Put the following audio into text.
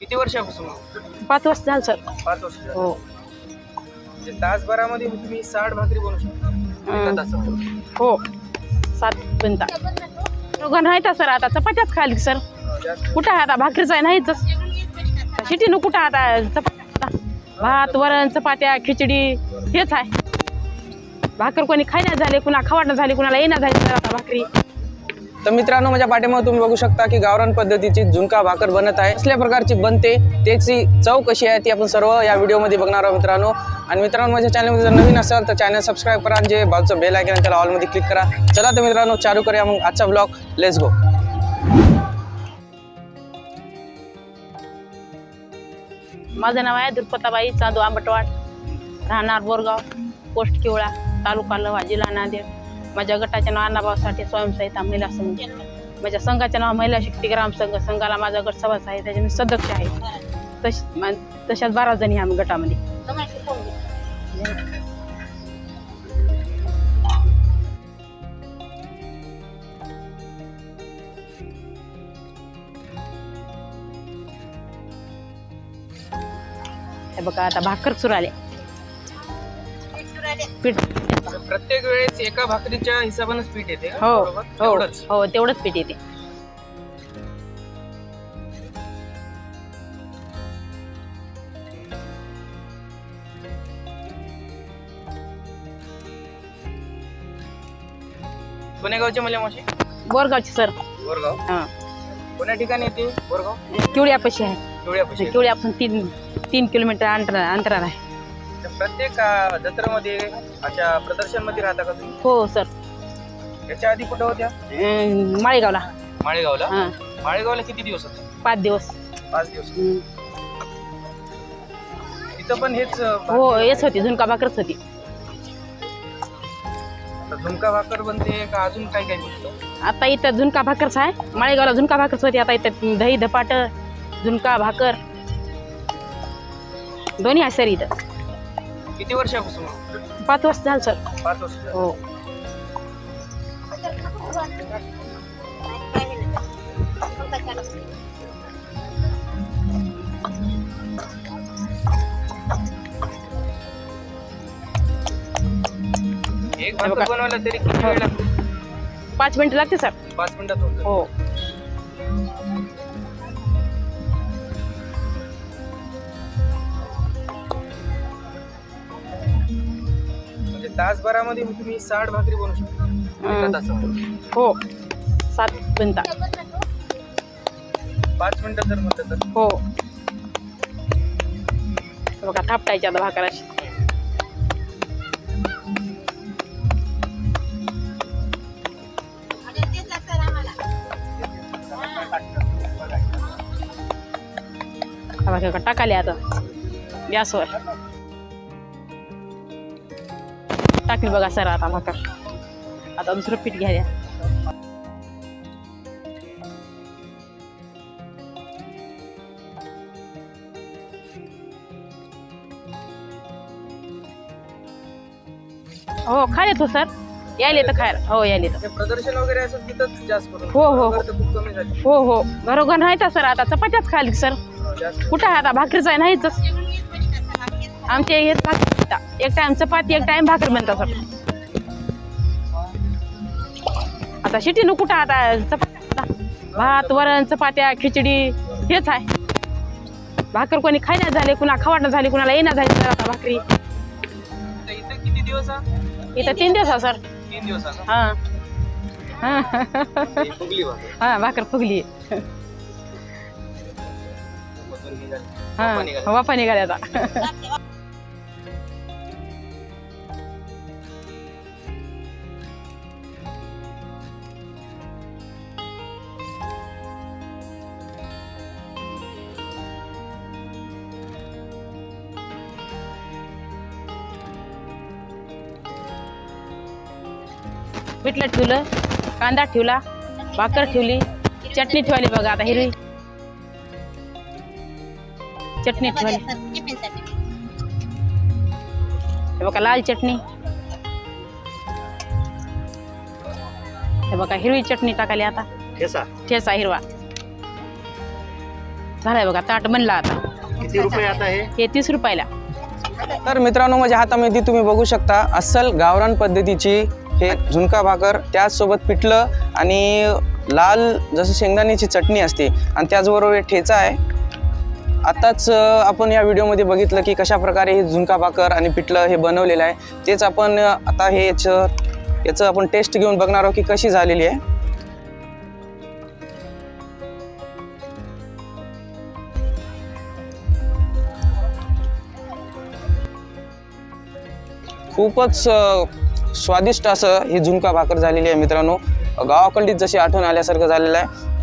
किती वर्षापासून? पाच वर्ष झालं सर. पाच वर्ष झाली. हो. म्हणजे तासभरामध्ये तुम्ही साठ भाकरी बनवू शकता? एका हं. हो. सात मिनिटात दोघं नाही तर सर आता. चपात्याच खाली सर. जास्त कुठं आहे आता? भाकरीच आहे नाहीच. शिटीनं कुठं आता चपात्या भात वरण चपात्या खिचडी हेच आहे. भाकर कोणी खायला झाले कुणा खवाडणं झाले कुणाला येणं झाले सर आता भाकरी. तर मित्रांनो माझ्या पाठीमागे तुम्ही बघू शकता की गावरान पद्धतीची झुणका भाकर बनत आहे. कसल्या प्रकारची बनते त्याची चव कशी आहे ती आपण सर्व या व्हिडिओमध्ये बघणार आहोत मित्रांनो. आणि मित्रांनो माझ्या चॅनलमध्ये जर नवीन असाल तर चॅनल सबस्क्राईब करा आणि जे बाजूचं बेल आहे त्याला ऑलमध्ये क्लिक करा. चला तर मित्रांनो चालू करूया मग आजचा ब्लॉग लेट्स गो माझं नाव आहे दुर्पताबाई चांदू आंबटवाड राहणार बोरगाव पोस्ट किवळा तालुका लवा जिल्हा नांदेड माझ्या गटाच्या नाव अण्णाभाऊसाठी स्वयंसहायता महिला संघ माझ्या संघाचे नाव महिला शक्ती ग्राम संघ संघाला माझा गट सभास आहे त्याचे मी सदस्य आहे. तश तशाच बारा जणी आम्ही गटामध्ये. हे बघा आता भाकर चुराले. पीठ प्रत्येक वेळेस एका भाकरीच्या हिशोबानेच पीठ येते? हो बरोबर? हो एवढंच. हो तेवढंच पीठ येते. पुणेगावचे मला मावशी? बोरगावची सर. बोरगाव? हां. कोण्या ठिकाणी येते बोरगाव? किवड्यापाशी आहे? डोळ्यापाशी किवड्यापासून तीन तीन किलोमीटर अंतर अंतरावर आहे. प्रत्येक अं, जत्रेमध्ये अशा प्रदर्शनमध्ये राहता का तुम्ही? हो सर. याच्या आधी कुठं होत्या? अं, माळेगावला. माळेगावला? हां. माळेगावला किती दिवस होते? पाच दिवस. पाच दिवस. हं. तिथं पण हेच अं, हो येच होती झुणका भाकरच होती. आता झुणका भाकर बनते का अजून काय काय बनतं? आता इथं झुणका भाकरच आहे. माळेगावला झुणका भाकरच होती आता इथं दही धपाट झुणका भाकर. दोन्ही आहे सर इथं. किती वर्षापासून? पाच वर्ष झालं सर. पाच वर्ष झाली. हो. एक भाकर बनवायला तरी किती वेळ लागतो? पाच मिनिटं लागते सर. पाच मिनिटात होतं हो. तासभरामध्ये तुम्ही साठ भाकरी बनवू शकता. हं. हो. सात मिनिटं. पाच मिनिटं जर म्हटलं तर? हो. बघा थापटायच्या आता भाकर अशी. बघा टाकाले आता. गॅसवर. टाकली बघा सर आता भाकर आता दुसरं पीठ घ्या. हो खायला तो सर. यायले तर खायला. हो यायले तर प्रदर्शन वगैरे असेल तिथंच जास्त करून. हो, हो, हो. भाकर तर खूप कमी झाली. हो हो. घरोघर नाही तर सर आता. चपात्याच खायला सर. हो, कुठं आहे आता? भाकरीच आहे नाहीच आमच्या हे भाकर एक टाइम चपाती एक टाइम भाकर बनतात सर आता शिटीनं कुठं आता. चपात्या भात वरण चपात्या खिचडी हेच आहे. भाकर कोणी खायला झाले कुणा खवाडणं झाले कुणाला येणं झाले सर आता भाकरी. इथं किती दिवस हा? इथं तीन दिवस आहे सर. तीन दिवस हा? हां. ही फुगली भाकर हां भाकर फुगली. हां निघाली. वाफा निघाल्या आता. पिठलं ठेवलं कांदा ठेवला भाकर ठेवली चटणी ठेवली बघा आता हिरवी. चटणी ठेवली. हे बघा लाल चटणी. हे बघा हिरवी चटणी टाकाली आता. ठेसा ठेचा हिरवा. झालाय बघा ताट बनला आता. किती रुपये आता हे? हे तीस रुपयाला. तर मित्रांनो माझ्या हातामध्ये तुम्ही बघू शकता अस्सल गावरान पद्धतीची हे झुणका भाकर त्याचसोबत पिठलं आणि लाल जसं शेंगदाण्याची चटणी असते आणि त्याचबरोबर हे ठेचा आहे. आत्ताच आपण या व्हिडिओमध्ये बघितलं की कशा प्रकारे हे झुणका भाकर आणि पिठलं हे बनवलेलं आहे. तेच आपण आता हे याचं याचं आपण टेस्ट घेऊन बघणार आहोत की कशी झालेली आहे. खूपच स्वादिष्ट असं ही झुणका भाकर झालेली आहे मित्रांनो. गावाकडलीच जशी आठवण आल्यासारखं झालेलं आहे.